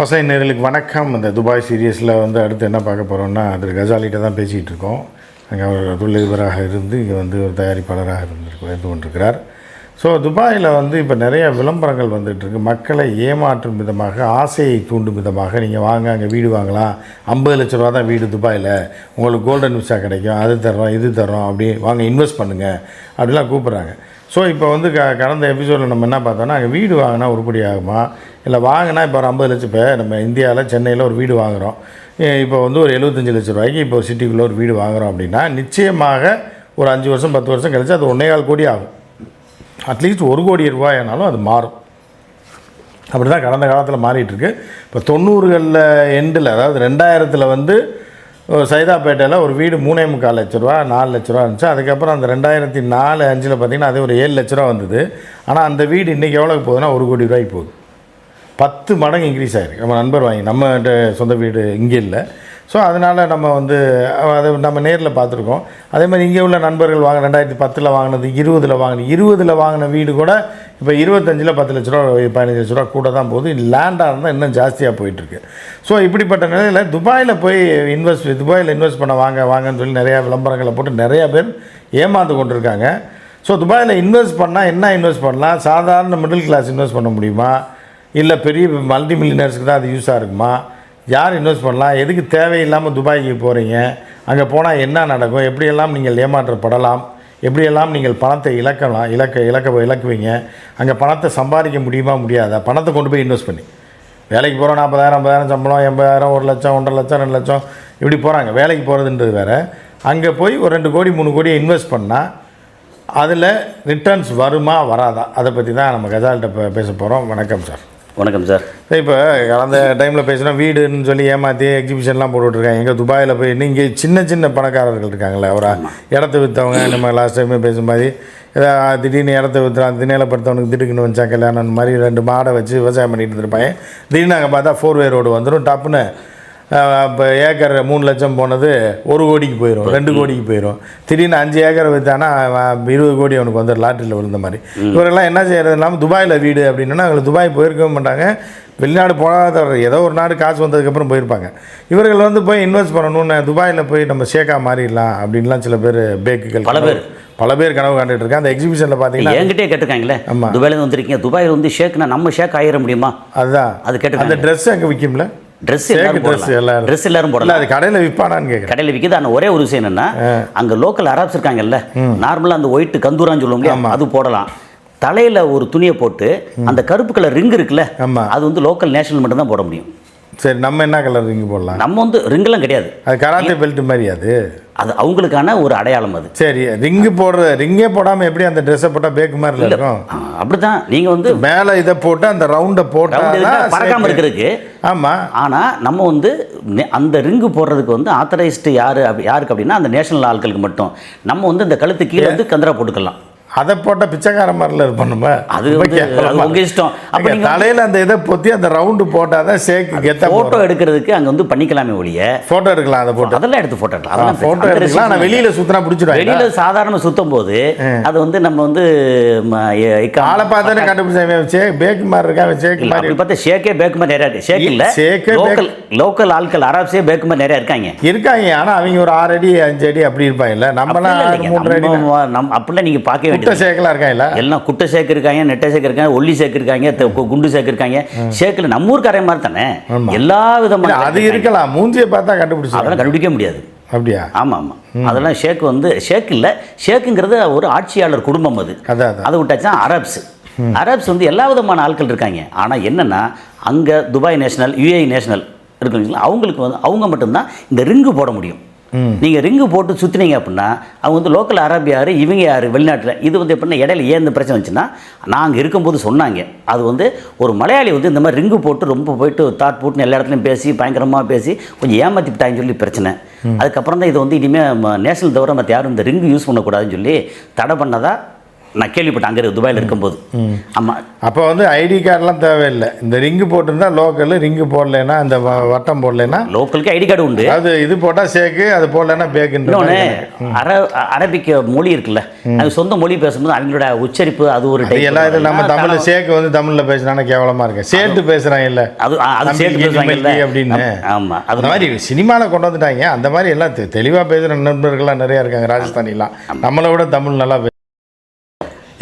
ஃபசை நேர்களுக்கு வணக்கம். இந்த துபாய் சீரியஸில் வந்து அடுத்து என்ன பார்க்க போகிறோம்னா அது கஜாலிட்ட தான் பேசிகிட்டு இருக்கோம். அங்கே அவர் தொழிலதிபராக இருந்து இங்கே வந்து ஒரு தயாரிப்பாளராக இருந்திருக்கு இருந்து கொண்டிருக்கிறார். ஸோ துபாயில் வந்து இப்போ நிறைய விளம்பரங்கள் வந்துட்டுருக்கு மக்களை ஏமாற்றும் விதமாக ஆசையை தூண்டும் விதமாக நீங்கள் வாங்க அங்கே வீடு வாங்கலாம். ஐம்பது லட்ச ரூபா தான் வீடு துபாயில். உங்களுக்கு கோல்டன் விசா கிடைக்கும். அது தர்றோம் இது தர்றோம். அப்படி வாங்க இன்வெஸ்ட் பண்ணுங்கள் அப்படிலாம் கூப்பிட்றாங்க. ஸோ இப்போ வந்து க கடந்த எபிசோடில் நம்ம என்ன பார்த்தோம்னா அங்கே வீடு வாங்கினா உருப்படி ஆகுமா? இல்லை வாங்கினா இப்போ ஒரு ஐம்பது லட்சம் இப்போ நம்ம இந்தியாவில் சென்னையில் ஒரு வீடு வாங்குகிறோம் இப்போ வந்து ஒரு எழுபத்தஞ்சு லட்ச ரூபாய்க்கு இப்போ சிட்டிக்குள்ளே ஒரு வீடு வாங்குகிறோம் அப்படின்னா நிச்சயமாக ஒரு அஞ்சு வருஷம் பத்து வருஷம் கழிச்சு அது ஒன்றேகால் கோடி ஆகும். அட்லீஸ்ட் ஒரு கோடி ரூபாயானாலும் அது மாறும். அப்படி தான் கடந்த காலத்தில் மாறிட்டுருக்கு இப்போ தொண்ணூறுகளில் எண்டில் அதாவது ரெண்டாயிரத்தில் வந்து சைதாப்பேட்டையில் ஒரு வீடு மூணே முக்கால் லட்ச ரூபா நாலு லட்ச ரூபா இருந்துச்சு. அதுக்கப்புறம் அந்த ரெண்டாயிரத்தி நாலு அஞ்சில் பார்த்தீங்கன்னா அது ஒரு ஏழு லட்ச ரூபா வந்தது. ஆனால் அந்த வீடு இன்றைக்கி எவ்வளோக்கு போகுதுன்னா ஒரு கோடி ரூபாய்க்கு போகுது. பத்து மடங்கு இன்க்ரீஸ் ஆகிருக்கு நம்ம நண்பர் வாங்கி நம்ம சொந்த வீடு இங்கே இல்லை. ஸோ அதனால் நம்ம வந்து அதை நம்ம நேரில் பார்த்துருக்கோம். அதே மாதிரி இங்கே உள்ள நண்பர்கள் வாங்க ரெண்டாயிரத்தி பத்தில் வாங்கினது இருபதில் வாங்கின இருபதில் வாங்கின வீடு கூட இப்போ இருபத்தஞ்சில் பத்து லட்ச ரூபா பதினஞ்சு லட்ச ரூபா கூட தான் போகுது. லேண்டாக இருந்தால் இன்னும் ஜாஸ்தியாக போயிட்டுருக்கு. ஸோ இப்படிப்பட்ட நிலையில் துபாயில் போய் இன்வெஸ்ட் துபாயில் இன்வெஸ்ட் பண்ண வாங்க வாங்கன்னு சொல்லி நிறையா விளம்பரங்களை போட்டு நிறையா பேர் ஏமாந்து கொண்டிருக்காங்க. ஸோ துபாயில் இன்வெஸ்ட் பண்ணால் என்ன இன்வெஸ்ட் பண்ணலாம்? சாதாரண மிடில் கிளாஸ் இன்வெஸ்ட் பண்ண முடியுமா? இல்லை பெரிய மல்டி மில்லியனர்ஸ்க்கு தான் அது யூஸாக இருக்குமா? யார் இன்வெஸ்ட் பண்ணலாம்? எதுக்கு தேவையில்லாமல் துபாய்க்கு போகிறீங்க அங்கே போனால் என்ன நடக்கும்? எப்படியெல்லாம் நீங்கள் ஏமாற்றப்படலாம்? எப்படியெல்லாம் நீங்கள் பணத்தை இழக்கலாம் இழக்க இழக்க இழக்குவீங்க அங்கே பணத்தை சம்பாதிக்க முடியுமா முடியாதா? பணத்தை கொண்டு போய் இன்வெஸ்ட் பண்ணி. வேலைக்கு போகிறோம் நாற்பதாயிரம் ஐம்பதாயிரம் சம்பளம் எண்பதாயிரம் ஒரு லட்சம் ஒன்றரை லட்சம் ரெண்டு லட்சம் இப்படி போகிறாங்க வேலைக்கு போகிறதுன்றது வேறு. அங்கே போய் ஒரு ரெண்டு கோடி மூணு கோடியை இன்வெஸ்ட் பண்ணால் அதில் ரிட்டர்ன்ஸ் வருமா வராதா? அதை பற்றி தான் நம்ம கஜால்கிட்ட பேச போகிறோம் வணக்கம் சார். வணக்கம் சார். இப்போ கடந்த டைமில் பேசினா வீடுன்னு சொல்லி ஏமாற்றி எக்ஸிபிஷன்லாம் போட்டுட்ருக்காங்க எங்கே துபாயில் போய் இங்கே சின்ன சின்ன பணக்காரர்கள் இருக்காங்களே ஒரு இடத்த விற்றவங்க நம்ம லாஸ்ட் டைமே பேசும் மாதிரி. திடீர்னு இடத்த விற்றுறான் திணையிலப்படுத்தவனுக்கு திடுக்குன்னு வச்சா கல்யாணம் மாதிரி ரெண்டு மாடை வச்சு விவசாயம் பண்ணிட்டு இருந்திருப்பாங்க. திடீர்னு அங்கே பார்த்தா ஃபோர் வே ரோடு வந்துடும் டப்புன்னு இப்போ ஏக்கர் மூணு லட்சம் போனது ஒரு கோடிக்கு போயிடும் ரெண்டு கோடிக்கு போயிடும் திடீர்னு அஞ்சு ஏக்கர் விற்றானா இருபது கோடி அவனுக்கு வந்து லாட்டரியில் விழுந்த மாதிரி. இவரெல்லாம் என்ன செய்யறது? இல்லாமல் துபாயில் வீடு அப்படின்னா அவங்களுக்கு துபாய் போயிருக்கவே மாட்டாங்க. வெளிநாடு போகாத ஏதோ ஒரு நாடு காசு வந்ததுக்கப்புறம் போயிருப்பாங்க. இவர்கள் வந்து போய் இன்வெஸ்ட் பண்ணணும்னு துபாயில் போய் நம்ம ஷேக்கா மாறிடலாம் அப்படின்லாம் சில பேர் பேக்குகள் பல பேர். பல பேர் கனவு காண்டுட்டு இருக்காங்க. அந்த எக்ஸிபிஷனில் பார்த்தீங்கன்னா என்கிட்டே கேட்டிருக்காங்களே. ஆமா. துபாயில வந்திருக்கீங்க. துபாயில் வந்து ஷேக்னா நம்ம ஷேக் ஆயிட முடியுமா? அதுதான். அது கேட்டிருக்காங்க. அந்த ட்ரெஸ் அங்கே விற்கும்ல ட்ரெஸ் எல்லாரும் போடலாம். ட்ரெஸ் எல்லாரும். போடலாம். அது கடையில் விற்பானான்னு கேட்குறேன் கடையில் விற்கிது ஆனால் ஒரே ஒரு விஷயம் என்னன்னா அங்க லோக்கல் அரப்ஸ் இருக்காங்கல்ல நார்மலா அந்த ஒயிட் கந்தூரான்னு சொல்லுவோம் அது போடலாம். தலையில ஒரு துணியை போட்டு அந்த கருப்பு கலர் ரிங் இருக்குல்ல. அது வந்து லோக்கல் நேஷனல் மட்டும் தான் போட முடியும். சரி நம்ம என்ன கலர் ரிங்கு போடலாம்? நம்ம வந்து ரிங்கெல்லாம் கிடையாது. அது கராத்தே பெல்ட் மாதிரி அது. அது அவங்களுக்கான ஒரு அடையாளம் அது. சரி ரிங்கு போடுற ரிங்கே போடாமல் எப்படி அந்த ட்ரெஸ்ஸை போட்டால் பேக்கு மாதிரி இருக்கும்? ஆ, அப்படிதான் நீங்க வந்து மேலே இதை போட்டு அந்த ரவுண்டை round போட்டால் இதுக்கு பறக்காம இருக்கிறதுக்கு. ஆமாம் ஆனால் நம்ம வந்து அந்த ரிங்கு போடுறதுக்கு வந்து ஆத்தரைஸ்டு யார் யாருக்கு அப்படின்னா அந்த நேஷனல் ஆட்களுக்கு மட்டும். நம்ம வந்து இந்த கழுத்து கீழே வந்து கந்தரா போட்டுக்கலாம். அதை போட்டால் பிச்சைக்கார மாதிரில இருப்போம் நம்ம அது ரொம்ப வந்து கேவலமா அது உங்க இஷ்டம். அப்போ இருக்கு. நீங்கள் தலையில அந்த இதை பொத்தி அந்த ரவுண்டு போட்டால் தான் ஷேக்கு கெத்த ஃபோட்டோ எடுக்கிறதுக்கு அங்கே வந்து பண்ணிக்கலாமே ஒழிய. ஃபோட்டோ எடுக்கலாம் அதை போட்டு. அதெல்லாம் எடுத்து ஃபோட்டோ எடுக்கலாம். அதெல்லாம் ஃபோட்டோ எடுக்கலாம். ஆனால் வெளியில் சுற்றினா பிடிச்சிடுவாங்க வெளியில சாதாரண சுத்தும் போது அது வந்து நம்ம வந்து ஆளை பார்த்தாலே கண்டுபிடிச்சாங்க சே பேக்கு மாதிரி இருக்கான் ஷேக் இல்ல, மாதிரி பார்த்தா ஷேக்கே பேக் மாதிரி நிறையா இருக்கு. ஷேக் இல்ல. ஷேக்கே பேக்- லோக்கல் லோக்கல் ஆட்கள் அரப்ஸே பேக் மாதிரி நிறையா இருக்காங்க. இருக்காங்க. ஆனால் அவங்க ஒரு ஆறு அடி அஞ்சு அடி அப்படி இருப்பாங்கல்ல நம்மலாம் அப்படிலாம் ஆறு இல்லைங்க. மூன்று அடி நம்ம அப்படிலாம் நீங்க பார்க்க குட்டை ஷேக்கெல்லாம் இருக்காங்கல்ல எல்லாம் குட்டை சேக்கு இருக்காங்க நெட்டை சேக்கு இருக்காங்க ஒல்லி சேக்கு இருக்காங்க குண்டு சேக்கு இருக்காங்க சேக்கில் நம்ம ஊர்க்காரன் மாதிரி தானே. எல்லா விதமான அது இருக்கலாம். மூஞ்சியை பார்த்தா கண்டுபிடிச்சிடலாம் அதெல்லாம் கண்டுபிடிக்க முடியாது. அப்படியா? ஆமா ஆமா. அதெல்லாம் ஷேக் வந்து ஷேக் இல்ல. ஷேக்குங்கிறது ஒரு ஆட்சியாளர் குடும்பம் அது. அதை விட்டாச்சா அரப்ஸ். அரப்ஸ் வந்து எல்லா விதமான ஆட்கள் இருக்காங்க. ஆனா என்னன்னா அங்க துபாய் நேஷனல் யுஏஇ நேஷனல் இருக்குங்களா அவங்களுக்கு வந்து அவங்க மட்டும்தான் இந்த ரிங்கு போட முடியும். நீங்க ரிங்கு போட்டு சுத்தினீங்க அப்படின்னா அவங்க வந்து லோக்கல் அரபு யாரு இவங்க யாரு வெளிநாட்டுல இது வந்து எப்படின்னா இடையில ஏன் இந்த பிரச்சனை வந்துச்சுன்னா அங்க இருக்கும்போது சொன்னாங்க. அது வந்து ஒரு மலையாளி வந்து இந்த மாதிரி ரிங்கு போட்டு ரொம்ப போயிட்டு தாட் போட்டுன்னு எல்லா இடத்துலையும் பேசி பயங்கரமா பேசி கொஞ்சம் ஏமாத்தி விட்டாங்கன்னு சொல்லி பிரச்சனை. அதுக்கப்புறம் தான் இது வந்து இனிமேல் நேஷனல் தவிர மற்ற யாரும் இந்த ரிங்கு யூஸ் பண்ணக்கூடாதுன்னு சொல்லி தடை பண்ணதா நான் கேள்விப்பட்டேன் அங்கே துபாயில் இருக்கும்போது. ஆமாம் அப்போ வந்து ஐடி கார்டெலாம் தேவையில்லை. இந்த ரிங்கு போட்டிருந்தா லோக்கல் ரிங்கு போடலைன்னா இந்த வட்டம் போடலைன்னா லோக்கலுக்கு ஐடி கார்டு உண்டு. அது இது போட்டால் சேக்கு அது போடலைன்னா மாதிரி. அர அரபிக் மொழி இருக்குல்ல அது சொந்த மொழி பேசும்போது அவங்களோட உச்சரிப்பு அது ஒரு எல்லாம் இது நம்ம. தமிழ் சேக்கு வந்து தமிழ்ல பேசுறானா கேவலமா இருக்கு. சேட்டு பேசுறாங்க இல்ல. அது அது சேர்த்து நிம்மதி அப்படின்னு. ஆமாம் அது மாதிரி சினிமாவில் கொண்டு வந்துட்டாங்க. அந்த மாதிரி எல்லாம் தெ- தெளிவா பேசுற நண்பர்கள்லாம் நிறைய இருக்காங்க ராஜஸ்தானிலாம். நம்மளை விட தமிழ் நல்லா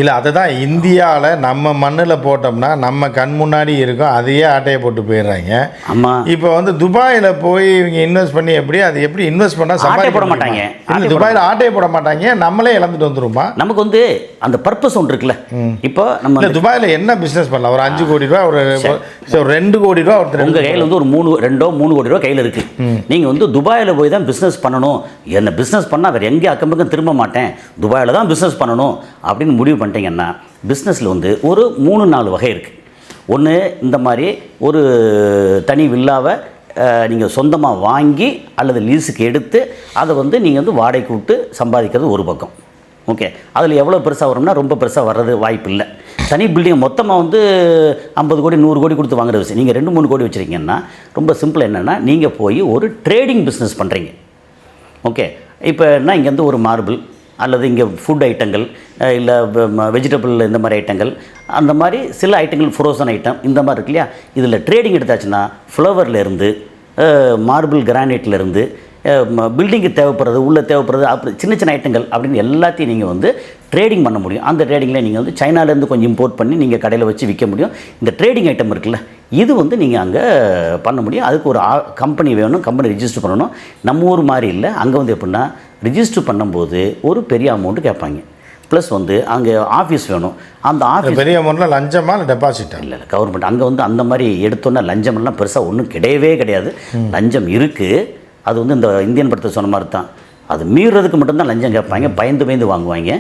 இல்ல அதுதான் இந்தியாவில் நம்ம மண்ணில் போட்டோம்னா நம்ம கண் முன்னாடி இருக்கும் அதையே ஆட்டையை போட்டு போயிடுறாங்க. ஆமாம் இப்போ வந்து துபாயில் போய் இவங்க இன்வெஸ்ட் பண்ணி எப்படி அது எப்படி இன்வெஸ்ட் பண்ணால் ஆட்டையை போட மாட்டாங்க. இல்லை துபாயில் ஆட்டையை போட மாட்டாங்க நம்மளே இழந்துட்டு வந்துருமா நமக்கு வந்து அந்த பர்பஸ் ஒன்று இருக்குல்ல. இப்போ நம்ம இல்லை துபாயில் என்ன பிஸ்னஸ் பண்ணலாம்? ஒரு அஞ்சு கோடி ரூபா ஒரு ரெண்டு கோடி ரூபா ஒருத்தர் உங்கள் கையில் வந்து ஒரு மூணு ரெண்டோ மூணு கோடி ரூபா கையில் இருக்குது நீங்கள் வந்து துபாயில் போய் தான் பிஸ்னஸ் பண்ணணும். என்ன பிஸ்னஸ் பண்ணால் வேறு எங்கேயும் அக்கம் பக்கம் திரும்ப மாட்டேன். துபாயில் தான் பிஸ்னஸ் பண்ணணும் அப்படின்னு முடிவு பண்ணிட்டீங்கன்னா பிஸ்னஸில் வந்து ஒரு மூணு நாலு வகை இருக்குது ஒன்று இந்த மாதிரி ஒரு தனி வில்லாவை நீங்கள் சொந்தமாக வாங்கி அல்லது லீஸுக்கு எடுத்து அதை வந்து நீங்கள் வந்து வாடகைக்கு விட்டு சம்பாதிக்கிறது ஒரு பக்கம். ஓகே? அதில் எவ்வளோ பெருசாக வரும்னா ரொம்ப பெருசாக வர்றது வாய்ப்பு இல்லை. தனி பில்டிங் மொத்தமாக வந்து ஐம்பது கோடி நூறு கோடி கொடுத்து வாங்குற விஷயம். நீங்கள் ரெண்டு மூணு கோடி வச்சுருக்கீங்கன்னா ரொம்ப சிம்பிள் என்னென்னா நீங்கள் போய் ஒரு ட்ரேடிங் பிஸ்னஸ் பண்ணுறீங்க ஓகே? இப்போ என்ன இங்கேருந்து ஒரு மார்பிள் அல்லது இங்கே ஃபுட் ஐட்டங்கள் இல்லை வெஜிடபிள் இந்த மாதிரி ஐட்டங்கள் அந்த மாதிரி சில ஐட்டங்கள் ஃப்ரோசன் ஐட்டம் இந்த மாதிரி இருக்கு இல்லையா? இதில் ட்ரேடிங் எடுத்தாச்சுன்னா ஃப்ளவர்லேருந்து மார்பிள் கிரானைட்லேருந்து பில்டிங்கு தேவைப்படுறது உள்ளே தேவைப்படுறது அப்படி சின்ன சின்ன ஐட்டங்கள் அப்படின்னு எல்லாத்தையும் நீங்கள் வந்து ட்ரேடிங் பண்ண முடியும். அந்த ட்ரேடிங்கில் நீங்கள் வந்து சைனாலேருந்து கொஞ்சம் இம்போர்ட் பண்ணி நீங்கள் கடையில் வச்சு விற்க முடியும். இந்த ட்ரேடிங் ஐட்டம் இருக்குல்ல இது வந்து நீங்கள் அங்கே பண்ண முடியும். அதுக்கு ஒரு கம்பெனி வேணும் கம்பெனி ரிஜிஸ்டர் பண்ணணும். நம்ம ஊர் மாதிரி இல்லை. அங்கே வந்து எப்படின்னா ரிஜிஸ்டர் பண்ணும்போது ஒரு பெரிய அமௌண்ட்டு கேட்பாங்க ப்ளஸ் வந்து அங்கே ஆஃபீஸ் வேணும். அந்த ஆஃபீஸ் பெரிய அமௌண்ட்டில் லஞ்சமா இல்லை டெபாசிட்டா இல்லை இல்லை கவர்மெண்ட் அங்கே வந்து அந்த மாதிரி எடுத்தோன்னா லஞ்சமெல்லாம் பெருசாக ஒன்றும் கிடையவே கிடையாது. லஞ்சம் இருக்குது அது வந்து இந்த இந்தியன் படத்தை சொன்ன மாதிரி தான். அது மீறுறதுக்கு மட்டும்தான் லஞ்சம் கேட்பாங்க. பயந்து பயந்து வாங்குவாங்க.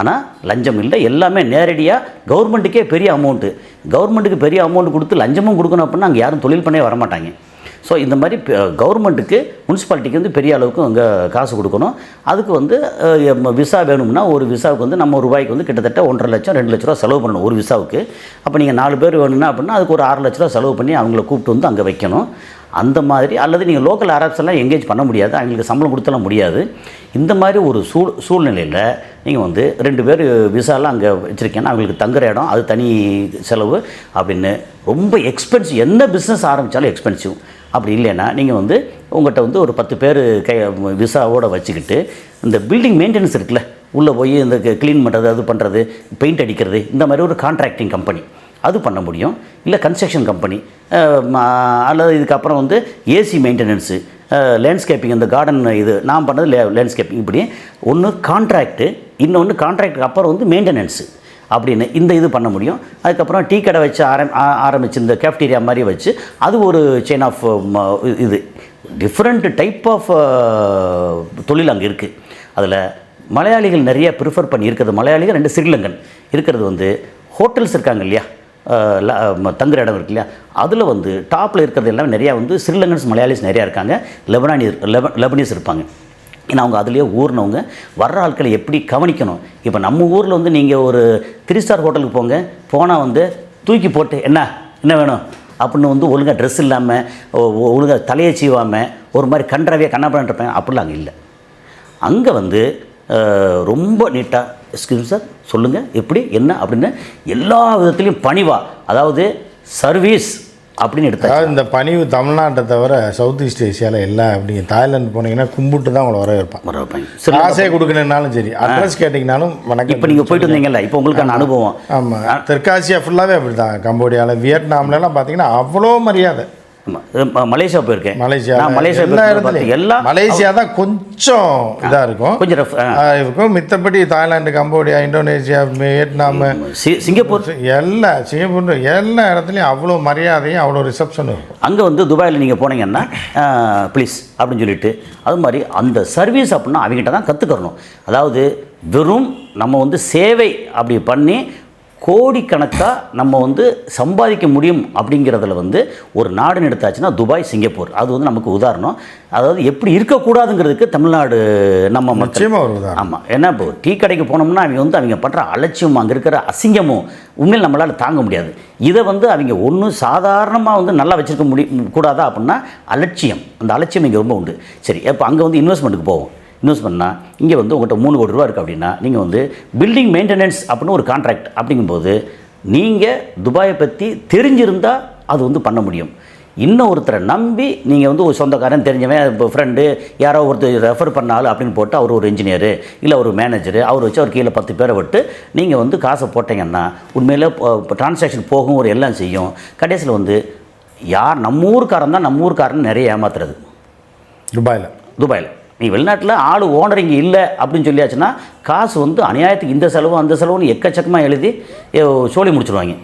ஆனால் லஞ்சம் இல்லை. எல்லாமே நேரடியாக கவர்மெண்ட்டுக்கே பெரிய அமௌண்ட்டு கவர்மெண்ட்டுக்கு பெரிய அமௌண்ட் கொடுத்து லஞ்சமும் கொடுக்கணும் அப்படின்னா அங்கே யாரும் தொழில் பண்ணவே வரமாட்டாங்க. ஸோ இந்த மாதிரி கவர்மெண்ட்டுக்கு முனிசிபாலிட்டிக்கு வந்து பெரிய அளவுக்கு அங்கே காசு கொடுக்கணும். அதுக்கு வந்து விசா வேணும்னா ஒரு விசாவுக்கு வந்து நம்ம ரூபாய்க்கு வந்து கிட்டத்தட்ட ஒன்றரை லட்சம் ரெண்டு லட்ச ரூபா செலவு பண்ணணும் ஒரு விசாவுக்கு அப்போ நீங்கள் நாலு பேர் வேணும்னா அப்படின்னா அதுக்கு ஒரு ஆறு லட்ச ரூபா செலவு பண்ணி அவங்கள கூப்பிட்டு வந்து அங்கே வைக்கணும். அந்த மாதிரி அல்லது நீங்கள் லோக்கல் அரப்ஸ் எல்லாம் எங்கேஜ் பண்ண முடியாது அவங்களுக்கு சம்பளம் கொடுத்தலாம் முடியாது. இந்த மாதிரி ஒரு சூழ் சூழ்நிலையில் நீங்கள் வந்து ரெண்டு பேர் விசாலாம் அங்கே வச்சுருக்கேன்னா அவங்களுக்கு தங்குற இடம் அது தனி செலவு அப்படின்னு. ரொம்ப எக்ஸ்பென்சிவ் எந்த பிஸ்னஸ் ஆரம்பித்தாலும் எக்ஸ்பென்சிவ் அப்படி இல்லைன்னா நீங்கள் வந்து உங்கள்கிட்ட வந்து ஒரு பத்து பேர் கை விசாவோடு வச்சுக்கிட்டு இந்த பில்டிங் மெயின்டெனன்ஸ் இருக்குல்ல உள்ளே போய் இந்த க்ளீன் பண்ணுறது அது பண்ணுறது பெயிண்ட் அடிக்கிறது இந்த மாதிரி ஒரு கான்ட்ராக்டிங் கம்பெனி அது பண்ண முடியும். இல்லை கன்ஸ்ட்ரக்ஷன் கம்பெனி அல்லது இதுக்கப்புறம் வந்து ஏசி மெயின்டெனன்ஸு லேண்ட்ஸ்கேப்பிங் இந்த கார்டன் இது நான் பண்ணது லே லேண்ட்ஸ்கேப்பிங் இப்படி. ஒன்று கான்ட்ராக்டு இன்னொன்று கான்ட்ராக்டுக்கு அப்புறம் வந்து மெயின்டெனன்ஸு அப்படின்னு இந்த இது பண்ண முடியும். அதுக்கப்புறம் டீ கடை வச்சு ஆரம் ஆரம்பிச்சு இந்த கேஃப்டீரியா மாதிரி வச்சு அது ஒரு செயின் ஆஃப் இது. டிஃப்ரெண்ட் டைப் ஆஃப் தொழில் அங்கே இருக்குது அதில் மலையாளிகள் நிறைய ப்ரிஃபர் பண்ணி இருக்கிறது. மலையாளிகள் ரெண்டு ஸ்ரீலங்கன் இருக்கிறது வந்து ஹோட்டல்ஸ் இருக்காங்க இல்லையா? தங்குற இடம் இருக்கு இல்லையா? அதில் வந்து டாப்பில் இருக்கிறது எல்லாம் நிறையா வந்து ஸ்ரீலங்கன்ஸ் மலையாளிஸ் நிறையா இருக்காங்க. லெபனானி லெப லெபனீஸ் இருப்பாங்க. ஏன்னா அவங்க அதுலேயே ஊர்னவங்க வர்ற ஆட்களை எப்படி கவனிக்கணும்? இப்போ நம்ம ஊரில் வந்து நீங்கள் ஒரு த்ரீ ஸ்டார் ஹோட்டலுக்கு போங்க போனால் வந்து தூக்கி போட்டு என்ன? என்ன வேணும்? அப்படின்னு வந்து ஒழுங்காக ட்ரெஸ் இல்லாமல் ஒழுங்காக தலையை சீவாமல் ஒரு மாதிரி கன்றவையாக கண்ணாப்படம் இருப்பேன் அப்படிலாம் அங்கே இல்லை. அங்கே வந்து ரொம்ப நீட்டாக எக்ஸ்கியூஸ் சார் சொல்லுங்கள் எப்படி என்ன? அப்படின்னு எல்லா விதத்துலேயும் பணிவாக அதாவது சர்வீஸ் அப்படின்னு எடுத்தா அதாவது இந்த பணிவு தமிழ்நாட்டை தவிர சவுத் ஈஸ்ட் ஏசியாவில் எல்லாம் அப்படிங்க. தாய்லாந்து போனீங்கன்னா கும்பிட்டு தான் உங்களை வர வைப்பான். வர வைப்பாங்க சரி அட்ரஸ் கேட்டிங்கனாலும் வணக்கம் இப்போ நீங்கள் போயிட்டு வந்தீங்கல்ல இப்போ உங்களுக்கான அனுபவம். ஆமாம் தெற்காசியா ஃபுல்லாகவே அப்படி தான் கம்போடியாவில் வியட்நாம்லலாம் பார்த்தீங்கன்னா அவ்வளோ மரியாதை. மலேசியா போயிருக்கேன். மலேசியா. நான் மலேசியா பார்த்து எல்லா மலேசியா தான் கொஞ்சம் இதாக இருக்கும். கொஞ்சம். ஆ, இருக்கும். மித்தபடி தாய்லாந்து கம்போடியா இந்தோனேஷியா வியட்நாம் சி- சிங்கப்பூர். எல்லா சிங்கப்பூர் எல்லா இடத்துலையும் அவ்வளோ மரியாதையும் அவ்வளோ ரிசப்ஷனும் இருக்கும். அங்கே வந்து துபாயில் நீங்கள் போனீங்கன்னா ப்ளீஸ் அப்படின்னு சொல்லிட்டு அது மாதிரி அந்த சர்வீஸ் அப்படின்னா அவங்ககிட்ட தான் கற்றுக்கறணும் அதாவது வெறும் நம்ம வந்து சேவை அப்படி பண்ணி கோடிக்கணக்காக நம்ம வந்து சம்பாதிக்க முடியும் அப்படிங்கிறதுல வந்து ஒரு நாடுன்னு எடுத்தாச்சுன்னா துபாய் சிங்கப்பூர். அது வந்து நமக்கு உதாரணம். அதாவது எப்படி இருக்கக்கூடாதுங்கிறதுக்கு தமிழ்நாடு நம்ம மக்கள். நிச்சயமா ஒரு உதாரணம். ஆமாம் ஏன்னா இப்போ டீ கடைக்கு போனோம்னா அவங்க வந்து அவங்க பண்ணுற அலட்சியம் அங்கே இருக்கிற அசிங்கமும் உண்மையில் நம்மளால் தாங்க முடியாது. இதை வந்து அவங்க ஒன்றும் சாதாரணமாக வந்து நல்லா வச்சுருக்க முடியும் கூடாதா அப்படின்னா அலட்சியம். அந்த அலட்சியம் இங்கே ரொம்ப உண்டு. சரி இப்போ அங்கே வந்து இன்வெஸ்ட்மெண்ட்டுக்கு போவோம். இன்வெஸ்ட்மெண்ட்னா இங்கே வந்து உங்கள்கிட்ட மூணு கோடி ரூபா இருக்குது அப்படின்னா நீங்கள் வந்து பில்டிங் மெயின்டெனன்ஸ் அப்படின்னு ஒரு கான்ட்ராக்ட் அப்படிங்கும்போது நீங்கள் துபாயை பற்றி தெரிஞ்சிருந்தால் அது வந்து பண்ண முடியும். இன்னும் ஒருத்தரை நம்பி நீங்கள் வந்து ஒரு சொந்தக்காரன் தெரிஞ்சவன் இப்போ ஃப்ரெண்டு யாரோ ஒருத்தர் ரெஃபர் பண்ணாலும் அப்படின்னு போட்டு அவர் ஒரு இன்ஜினியரு இல்லை ஒரு மேனேஜரு அவர் வச்சு அவர் கீழே பத்து பேரை விட்டு நீங்கள் வந்து காசை போட்டீங்கன்னா உண்மையில் டிரான்சாக்ஷன் போகும் ஒரு எல்லாம் செய்யும். கடைசியில் வந்து யார் நம்ம ஊருக்காரன் தான் நம்ம ஊருக்காரன் நிறைய ஏமாத்துறது. துபாயில். துபாயில். நீ வெளிநாட்டில் ஆள் ஓனர் இங்கே இல்லை அப்படின்னு சொல்லியாச்சுன்னா காசு வந்து அநியாயத்துக்கு இந்த செலவு அந்த செலவுன்னு எக்கச்சக்கமாக எழுதி சோலி முடிச்சிருவாங்க.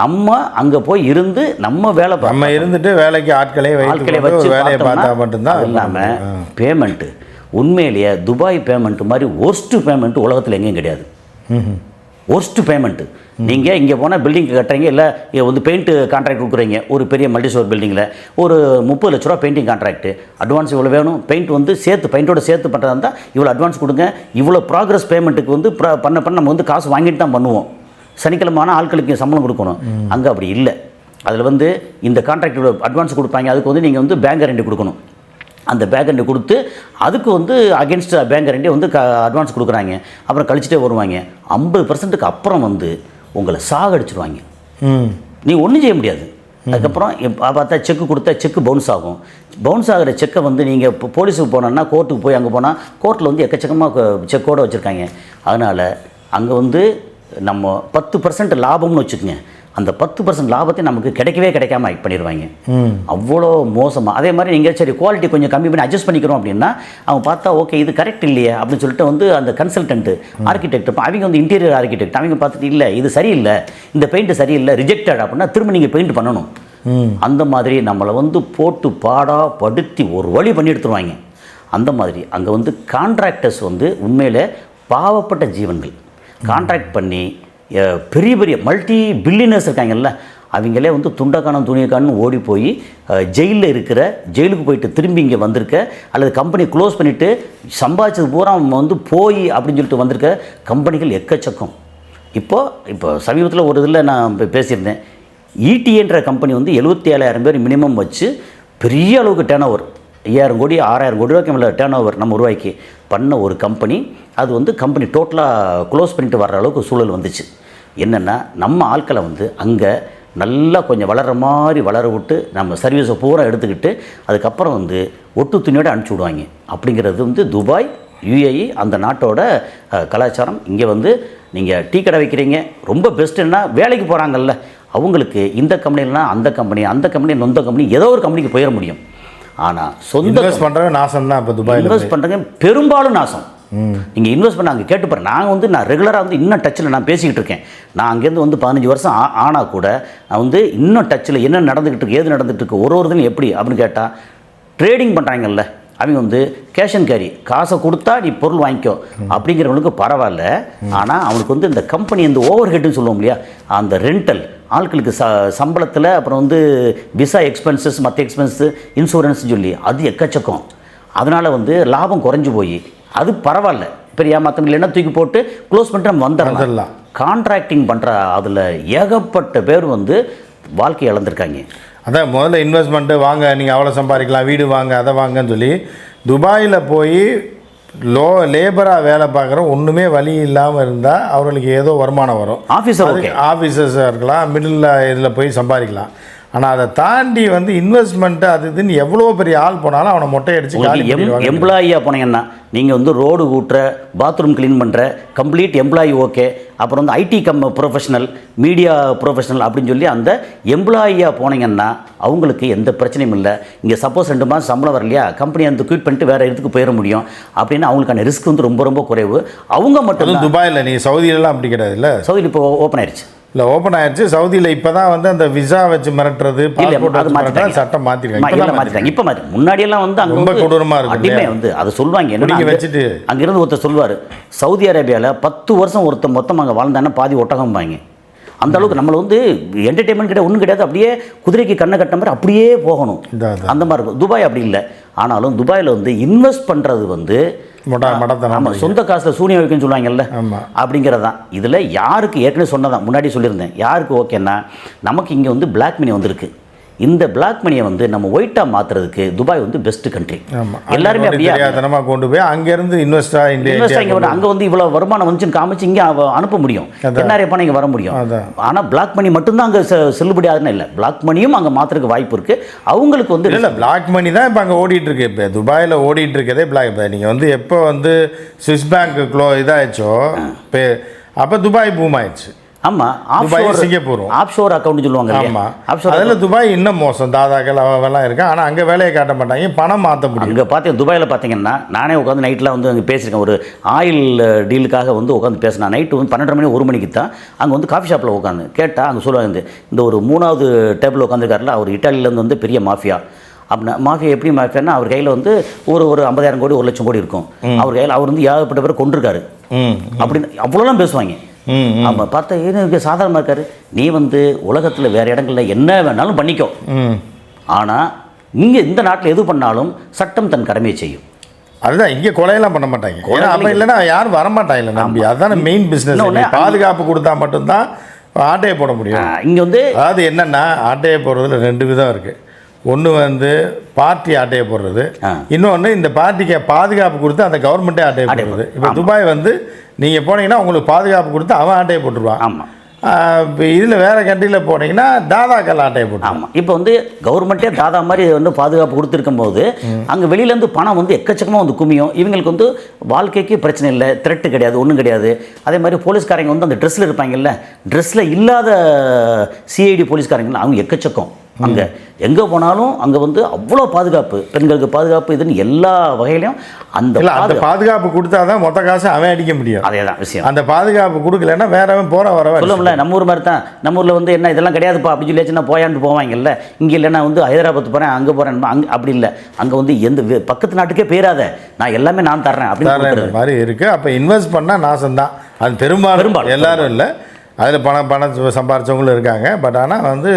நம்ம அங்கே போய் இருந்து நம்ம வேலை நம்ம இருந்துட்டு வேலைக்கு ஆட்களே ஆட்களை வச்சு வேலையை பார்த்தா மட்டும்தான் இல்லாமல் பேமெண்ட்டு உண்மையிலேயே துபாய் பேமெண்ட் மாதிரி ஒர்ஸ்ட்டு பேமெண்ட் உலகத்தில் எங்கேயும் கிடையாது. ஒர்ஸ்ட்டு பேமெண்ட்டு நீங்கள் இங்கே போனால் பில்டிங் கட்டுறீங்க இல்லை வந்து பெயிண்ட்டு கான்ட்ராக்ட் கொடுக்குறீங்க ஒரு பெரிய மல்டிஸ்டோர் பில்டிங்கில் ஒரு முப்பது லட்ச ரூபா பெயிண்டிங் கான்ட்ராக்ட் அட்வான்ஸ் இவ்வளோ வேணும் பெயிண்ட் வந்து சேர்த்து பெயிண்டோட சேர்த்து பண்ணுறதா இருந்தால் இவ்வளோ அட்வான்ஸ் கொடுங்க. இவ்வளோ ப்ராக்ரஸ் பேமெண்ட்டுக்கு வந்து ப்ர- பண்ண பண்ண நம்ம வந்து காசு வாங்கிட்டு தான் பண்ணுவோம். சனிக்கிழமை ஆனால் ஆட்களுக்கு சம்பளம் கொடுக்கணும். அங்கே அப்படி இல்லை. அதில் வந்து இந்த கான்ட்ராக்டோட அட்வான்ஸ் கொடுப்பாங்க அதுக்கு வந்து நீங்கள் வந்து பேங்க் ரெண்டு கொடுக்கணும். அந்த பேங்க் ரெண்டு கொடுத்து அதுக்கு வந்து அகேன்ஸ்ட் பேங்க் ரெண்டே வந்து க அட்வான்ஸ் கொடுக்குறாங்க. அப்புறம் கழிச்சிட்டே வருவாங்க. ஐம்பது பர்சன்ட்டுக்கு அப்புறம் வந்து உங்களை சாகடிச்சிருவாங்க. நீ ஒன்றும் செய்ய முடியாது. அதுக்கப்புறம் பார்த்தா செக்கு கொடுத்தா செக்கு பவுன்ஸ் ஆகும். பவுன்ஸ் ஆகிற செக்கை வந்து நீங்கள் இப்போ போலீஸுக்கு போனோன்னா கோர்ட்டுக்கு போய் அங்கே போனால் கோர்ட்டில் வந்து எக்கச்சக்கமாக செக்கோடு வச்சுருக்காங்க. அதனால் அங்கே வந்து நம்ம பத்து பர்சன்ட் லாபம்னு வச்சுக்கோங்க. அந்த பத்து பர்சன்ட் லாபத்தை நமக்கு கிடைக்கவே கிடைக்காம பண்ணிடுவாங்க ம். அவ்வளோ மோசமாக அதே மாதிரி நீங்கள் சரி குவாலிட்டி கொஞ்சம் கம்மி பண்ணி அட்ஜஸ்ட் பண்ணிக்கிறோம் அப்படின்னா அவங்க பார்த்தா ஓகே இது கரெக்ட் இல்லையே அப்படின்னு சொல்லிட்டு வந்து அந்த கன்சல்டன்ட்டு ஆர்கிடெக்ட் அவங்க வந்து இன்டீரியர் ஆர்கிடெக்ட் அவங்க பார்த்துட்டு இல்லை இது சரியில்லை. இந்த பெயிண்ட் சரியில்லை. ரிஜெக்டட் அப்படின்னா திரும்ப நீங்கள் பெயிண்ட் பண்ணணும். அந்த மாதிரி நம்மளை வந்து போட்டு பாடா படுத்தி ஒரு வழி பண்ணி எடுத்துருவாங்க. அந்த மாதிரி. அங்கே வந்து கான்ட்ராக்டர்ஸ் வந்து உண்மையில் பாவப்பட்ட ஜீவன்கள். கான்ட்ராக்ட் பண்ணி பெரிய பெரிய மல்டி பில்லியனர்ஸ் இருக்காங்கல்ல அவங்களே வந்து துண்டக்கானம் துணியக்கானு ஓடி போய் ஜெயிலில் இருக்கிற ஜெயிலுக்கு போயிட்டு திரும்பி இங்கே வந்திருக்க அல்லது கம்பெனி க்ளோஸ் பண்ணிவிட்டு சம்பாதிச்சது பூரா வந்து போய் அப்படின்னு சொல்லிட்டு வந்திருக்க கம்பெனிகள் எக்கச்சக்கம். இப்போ இப்போ சமீபத்தில் ஒரு இதில் நான் பேசியிருந்தேன். ஈடிஎன்ற கம்பெனி வந்து எழுபத்தி ஏழாயிரம் பேர் மினிமம் வச்சு பெரிய அளவுக்கு டேன் ஓவர் ஐயாயிரம் கோடி ஆறாயிரம் கோடி ரூபாய்க்கு மேலே டேர்ன் ஓவர் நம்ம ரூபாய்க்கு பண்ண ஒரு கம்பெனி அது வந்து கம்பெனி டோட்டலாக க்ளோஸ் பண்ணிட்டு வர்ற அளவுக்கு சூழல் வந்துச்சு. என்னென்னா நம்ம ஆட்களை வந்து அங்கே நல்லா கொஞ்சம் வளர்கிற மாதிரி வளர விட்டு நம்ம சர்வீஸை பூரா எடுத்துக்கிட்டு அதுக்கப்புறம் வந்து ஒட்டு துணியோடு அனுப்பிச்சி விடுவாங்க. அப்படிங்கிறது வந்து துபாய் யுஏஇ அந்த நாட்டோட கலாச்சாரம். இங்கே வந்து நீங்கள் டீ கடை வைக்கிறீங்க. ரொம்ப பெஸ்ட்டுன்னா வேலைக்கு போகிறாங்கல்ல அவங்களுக்கு இந்த கம்பெனிலாம் அந்த கம்பெனி அந்த கம்பெனி நொந்த கம்பெனி ஏதோ ஒரு கம்பெனிக்கு போயிட முடியும். ஆனால் சொந்த இன்வெஸ்ட் பண்ணுறது நாசம் தான் இப்போ துபாயில் இன்வெஸ்ட் பண்ணுறங்க பெரும்பாலும் நாசம். நீங்கள் இன்வெஸ்ட் பண்ண அங்கே கேட்டு பாருங்க. நாங்கள் வந்து நான் ரெகுலராக வந்து இன்னும் டச்சில் நான் பேசிக்கிட்டு இருக்கேன். நான் அங்கேருந்து வந்து பதினஞ்சு வருஷம் ஆ ஆனால் கூட நான் வந்து இன்னும் டச்சில் என்ன நடந்துக்கிட்டு இருக்கு ஏது நடந்துகிட்டு இருக்கு ஒரு ஒரு இதுலையும் எப்படி அப்படின்னு கேட்டால் ட்ரேடிங் பண்ணுறாங்கல்ல அவங்க வந்து கேஷ் அண்ட் கேரி காசை கொடுத்தா நீ பொருள் வாங்கிக்கோ அப்படிங்கிறவனுக்கு பரவாயில்ல. ஆனால் அவனுக்கு வந்து இந்த கம்பெனி இந்த ஓவர் ஹெட்னு சொல்லுவோம் இல்லையா அந்த ரெண்டல் ஆட்களுக்கு ச சம்பளத்தில் அப்புறம் வந்து விசா எக்ஸ்பென்சஸ் மற்ற எக்ஸ்பென்ஸு இன்சூரன்ஸ் சொல்லி அது எக்கச்சக்கம். அதனால் வந்து லாபம் குறைஞ்சு போய். அது பரவாயில்ல. பெரிய ஏமாத்தம் இல்லைன்னா தூக்கி போட்டு க்ளோஸ் பண்ணிட்டு நம்ம வந்துடலாம். கான்ட்ராக்டிங் பண்ணுற அதில் ஏகப்பட்ட பேர் வந்து வாழ்க்கை இழந்திருக்காங்க. அதான் முதல்ல இன்வெஸ்ட்மெண்ட்டு வாங்க நீங்கள் அவ்வளோ சம்பாதிக்கலாம் வீடு வாங்க அதை வாங்கன்னு சொல்லி துபாயில் போய் லோ லேபராக வேலை பார்க்குற ஒன்றுமே வழி இல்லாமல் இருந்தால் அவர்களுக்கு ஏதோ வருமானம் வரும். ஆஃபீஸர் ஆஃபீஸர்ஸாக இருக்கலாம் மிடில் இதில் போய் சம்பாதிக்கலாம். ஆனால் அதை தாண்டி வந்து இன்வெஸ்ட்மெண்ட்டு அது இதுன்னு எவ்வளோ பெரிய ஆள் போனாலும் அவனை மொட்டை அடிச்சு எம். எம்ப்ளாயியாக போனீங்கன்னா நீங்கள் வந்து ரோடு கூட்டுற பாத்ரூம் க்ளீன் பண்ணுற கம்ப்ளீட் எம்ப்ளாயி ஓகே அப்புறம் வந்து IT cum professional media professional அப்படின்னு சொல்லி அந்த எம்ப்ளாயியாக போனீங்கன்னா அவங்களுக்கு எந்த பிரச்சனையும் இல்லை. இங்கே சப்போஸ் ரெண்டு மாதம் சம்பளம் வரலையா? கம்பெனி அந்த குயிட் பண்ணிட்டு வேறு இடத்துக்கு போயிட முடியும். அப்படின்னு அவங்களுக்கான ரிஸ்க் வந்து ரொம்ப ரொம்ப குறைவு. அவங்க மட்டும் துபாயில் நீங்கள் சவுதியிலலாம் அப்படி கிடையாது இல்லை சவுதியில் இப்போ ஓப்பன் ஆயிடுச்சு. இல்லை ஓப்பன் ஆயிடுச்சு சவுதியில் இப்போ தான் வந்து அந்த விசா வச்சு மிரட்டுறது பாஸ்போர்ட் மிரட்டுறது சட்டம் மாற்றிருக்காங்க இப்போ இப்போ மாத்தி முன்னாடி எல்லாம் வந்து அங்க ரொம்ப வந்து கொடூரமா இருக்கும் அடிமை? வந்து அதை சொல்லுவாங்க. என்னன்னா பிடிங்கி அங்க- வச்சுட்டு- அங்கிருந்து ஒருத்தர் சொல்லுவார் சவுதி அரேபியாவில் பத்து வருஷம் ஒருத்தர் மொத்தம் அங்கே வாழ்ந்தாங்கன்னா பாதி ஒட்டகம்பாங்க. அந்த அளவுக்கு நம்மள வந்து என்டர்டைன்மெண்ட் கிடையாது ஒன்றும் கிடையாது. அப்படியே குதிரைக்கு கண்ணை கட்ட மாதிரி அப்படியே போகணும். அந்த மாதிரி இருக்கும். துபாய் அப்படி இல்லை. ஆனாலும் துபாயில் வந்து இன்வெஸ்ட் பண்ணுறது வந்து ஆமாம் சொந்த காசில் சூனியம் வைக்கணும்னு சொல்லுவாங்கல்ல. அப்படிங்கிறது. தான் இதில் யாருக்கு ஏற்கனவே சொன்னதான் முன்னாடி சொல்லியிருந்தேன். யாருக்கு ஓகேன்னா நமக்கு இங்கே வந்து பிளாக் மணி வந்திருக்கு. இந்த பிளாக் மணியை வந்து நம்ம ஒயிட்டாக மாற்றுறதுக்கு துபாய் வந்து பெஸ்ட் கண்ட்ரி எல்லாருமே அப்படியே? கொண்டு போய் அங்கேருந்து இன்வெஸ்டாக இந்தியா இன்வெஸ்ட் இங்கே அங்கே வந்து இவ்வளோ வருமானம் வந்துச்சுன்னு காமிச்சு இங்கே அனுப்ப முடியும். என்ஆர்ஐ பணம் இங்கே வர முடியும். ஆனால் பிளாக் மணி மட்டும்தான் அங்கே செல்லுபடி ஆகுதுன்னு இல்லை. பிளாக் மணியும் அங்கே மாற்றுறதுக்கு வாய்ப்பு இருக்குது அவங்களுக்கு வந்து இல்லை பிளாக் மணி தான் இப்போ அங்கே ஓடிட்டு இருக்கு. இப்போ துபாயில் ஓடிட்டு இருக்கதே பிளாக் நீங்கள் வந்து எப்போ வந்து சுவிஸ் பேங்க் க்ளோ இதாகிடுச்சோ இப்போ அப்போ துபாய் பூம் ஆயிடுச்சு. ஆமாம் ஆஃப்ஷோர் சிங்கப்பூரும். ஆஃப்ஷோர் அக்கௌண்ட் சொல்லுவாங்க ஆமாம் ஆஃப்ஷோர் அதில் துபாய் இன்னும் மோசம். தாதாக்கள் அவெல்லாம் இருக்கா? ஆனால் அங்கே வேலையை காட்ட மாட்டாங்க. பணம் மாற்ற முடியும்? அங்கே பார்த்தீங்க துபாயில் பார்த்தீங்கன்னா நானே உட்காந்து நைட்டில் வந்து அங்கே பேசியிருக்கேன். ஒரு ஆயில் டீலுக்காக வந்து உட்காந்து பேசினேன் நைட்டு வந்து பன்னெண்டரை மணி ஒரு மணிக்கு தான் அங்கே வந்து காஃபி ஷாப்பில் உட்காந்து கேட்டால் அங்கே சொல்லுவாங்க இந்த ஒரு மூணாவது டேபிள் உட்காந்துருக்காருல அவர் இட்டாலியிலேருந்து வந்து பெரிய மாஃபியா அப்படின்னா மாஃபியா எப்படி மாஃபியானா அவர் கையில் வந்து ஒரு ஒரு ஐம்பதாயிரம் கோடி ஒரு லட்சம் கோடி இருக்கும். அவர் கையில் அவர் வந்து ஏகப்பட்ட பேர் கொண்டிருக்காரு அப்படின்னு அவ்வளோலாம் பேசுவாங்க. ஆமாம் பார்த்தா இது சாதாரணமாக இருக்காரு. நீ வந்து உலகத்தில் வேறு இடங்களில் என்ன வேணாலும் பண்ணிக்கோ. ம். ஆனால் இங்கே இந்த நாட்டில் எது பண்ணாலும் சட்டம் தன் கடமையை செய்யும். அதுதான் இங்கே கொலையெல்லாம் பண்ண மாட்டாங்க. ஏன்னா அப்போ இல்லைன்னா யாரும் வரமாட்டாங்க நம்பி. அதுதானே மெயின் பிஸ்னஸ் பாதுகாப்பு கொடுத்தா மட்டும்தான் ஆட்டையை போட முடியும். இங்கே வந்து அதாவது என்னன்னா ஆட்டையை போடுறதுல ரெண்டு விதம் இருக்குது ஒன்று வந்து பார்ட்டி ஆட்டையை போடுறது. இன்னொன்று இந்த பார்ட்டிக்கு பாதுகாப்பு கொடுத்து அந்த கவர்மெண்ட்டே ஆட்டையை போடுறது. இப்போ துபாய் வந்து நீங்கள் போனீங்கன்னா உங்களுக்கு பாதுகாப்பு கொடுத்து அவன் ஆட்டையை போட்டுருவான். ஆமாம் இப்போ இதில் வேறு கண்ட்ரியில் போனீங்கன்னா தாதாக்கள் ஆட்டையை போட்டுருவான். ஆமாம் இப்போ வந்து கவர்மெண்ட்டே தாதா மாதிரி வந்து பாதுகாப்பு கொடுத்துருக்கும் போது அங்கே வெளியிலேருந்து பணம் வந்து எக்கச்சக்கமாக வந்து குமியும். இவங்களுக்கு வந்து வாழ்க்கைக்கு பிரச்சனை இல்லை த்ரெட்டு கிடையாது ஒன்றும் கிடையாது. அதே மாதிரி போலீஸ்காரங்க வந்து அந்த ட்ரெஸ்ஸில் இருப்பாங்கல்ல ட்ரெஸ்ஸில் இல்லாத சிஐடி போலீஸ்காரங்க அவங்க எக்கச்சக்கம். அங்கே எங்கே போனாலும் அங்கே வந்து அவ்வளோ பாதுகாப்பு. பெண்களுக்கு பாதுகாப்பு இதுன்னு எல்லா வகையிலையும் அந்த அந்த பாதுகாப்பு கொடுத்தா தான் மொத்த காசு அவன் அடிக்க முடியும். அதே தான் விஷயம். அந்த பாதுகாப்பு கொடுக்கலன்னா வேறவன் போகிற வரவன் சொல்லுவோம்ல நம்ம ஊர் மாதிரி தான். நம்ம ஊரில் வந்து என்ன இதெல்லாம் கிடையாதுப்பா அப்படி சொல்லியாச்சுன்னா போயாண்டு போவாங்கல்ல. இங்கே இல்லை நான் வந்து ஹைதராபாத் போகிறேன் அங்கே போகிறேன் அங்கே அப்படி இல்லை. அங்கே வந்து எந்த பக்கத்து நாட்டுக்கே போயிடாத நான் எல்லாமே நான் தர்றேன் அப்படின்னு. மாதிரி இருக்குது அப்போ இன்வெஸ்ட் பண்ணால் நாசம்தான். அது பெரும்பாலும் பெரும்பாலும், எல்லாரும் இல்லை. அதில் பணம் பணம் சு- சம்பாரிச்சவங்களும் இருக்காங்க. பட் ஆனால் வந்து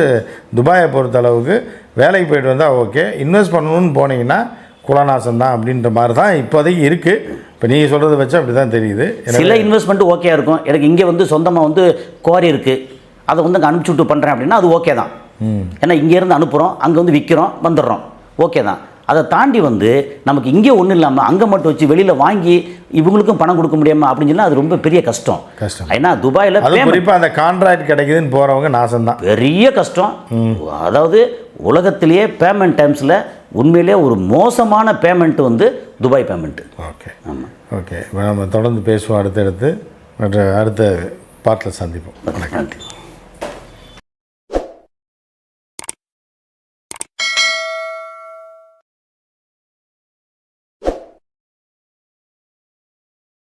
துபாயை பொறுத்த அளவுக்கு வேலைக்கு போயிட்டு வந்தால் ஓகே. இன்வெஸ்ட் பண்ணணும்னு போனீங்கன்னா குலநாசம் தான் அப்படின்ற மாதிரி தான் இப்போதைக்கு இருக்குது இப்போ நீங்கள் சொல்கிறத வச்சு அப்படி தான் தெரியுது. சில இன்வெஸ்ட்மெண்ட் ஓகே இருக்கும். எனக்கு இங்கே வந்து சொந்தமாக வந்து குவாரி இருக்குது அதை வந்து அங்கே அனுப்பிச்சி விட்டு பண்ணுறேன் அப்படின்னா அது ஓகே தான். ஏன்னா இங்கேருந்து அனுப்புகிறோம் அங்கே வந்து விற்கிறோம் வந்துடுறோம். ஓகே தான். அதை தாண்டி வந்து நமக்கு இங்கே ஒன்றும் இல்லாமல் அங்கே மட்டும் வச்சு வெளியில் வாங்கி இவங்களுக்கும் பணம் கொடுக்க முடியாமல் அப்படின்னு சொன்னா அது ரொம்ப பெரிய கஷ்டம். கஷ்டம். ஏன்னா துபாயில் குறிப்பாக அந்த கான்ட்ராக்ட் கிடைக்குதுன்னு போகிறவங்க நாசம்தான். பெரிய கஷ்டம். அதாவது உலகத்திலேயே பேமெண்ட் டைம்ஸில் உண்மையிலேயே ஒரு மோசமான பேமெண்ட் வந்து துபாய் பேமெண்ட்டு ஓகே ஆமாம் ஓகே இப்போ நம்ம தொடர்ந்து பேசுவோம் அடுத்தடுத்து. மற்ற அடுத்த பாட்டில் சந்திப்போம். நன்றி.